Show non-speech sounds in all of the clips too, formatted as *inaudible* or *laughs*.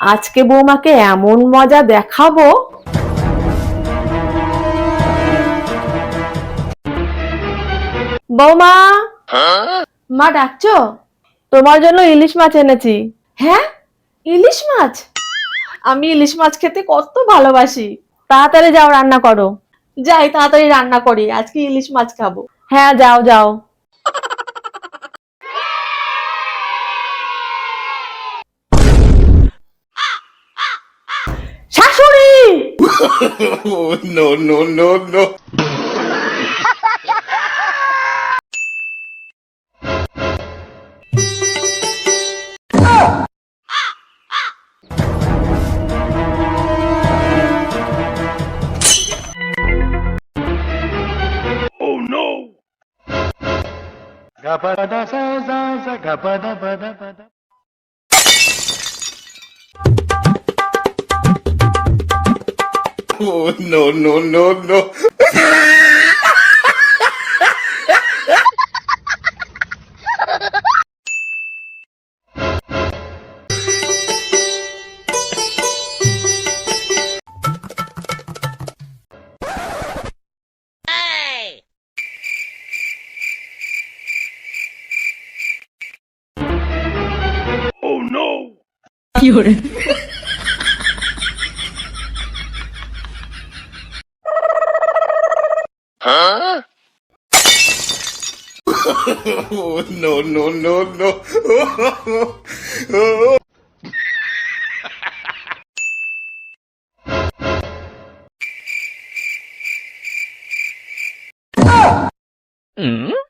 আজকে বৌমাকে এমন মজা দেখাবো? বৌমা! মা ডাকছো? তোমার জন্য ইলিশ মাছ এনেছি। হ্যাঁ? ইলিশ মাছ? আমি ইলিশ মাছ খেতে কত ভালোবাসি। তাড়াতাড়ি যাও রান্না করো। যাই তাড়াতাড়ি রান্না করি আজকে ইলিশ মাছ খাব। হ্যাঁ যাও যাও। *laughs* no, no, no, no. Oh, gapada sa sa sa gapada pada pada. Oh, *laughs* no, no, no, no. Oh, no, no, no, no. no. Oh,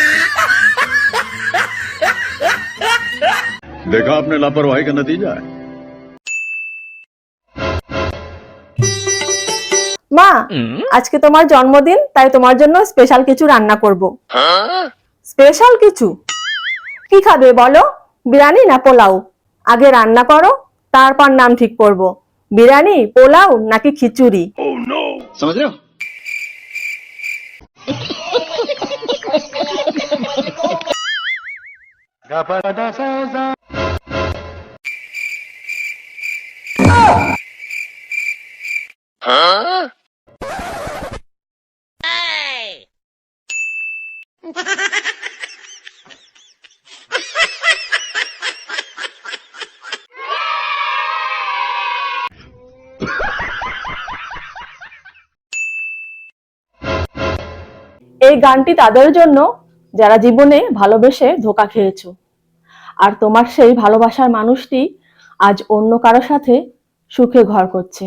देखा आपने लापरवाही का नतीजा है মা আজকে তোমার জন্মদিন তাই তোমার জন্য স্পেশাল কিছু রান্না করব স্পেশাল কিছু কি খাবে বলো বিরিয়ানি না পোলাও আগে রান্না করো তারপর নাম ঠিক করব বিরিয়ানি পোলাও নাকি খিচুড়ি समझ *laughs* এই গানটি তাদের জন্য যারা জীবনে ভালোবেসে ধোকা খেয়েছো। আর তোমার সেই ভালোবাসার মানুষটি আজ অন্য কারও সাথে সুখে ঘর করছে।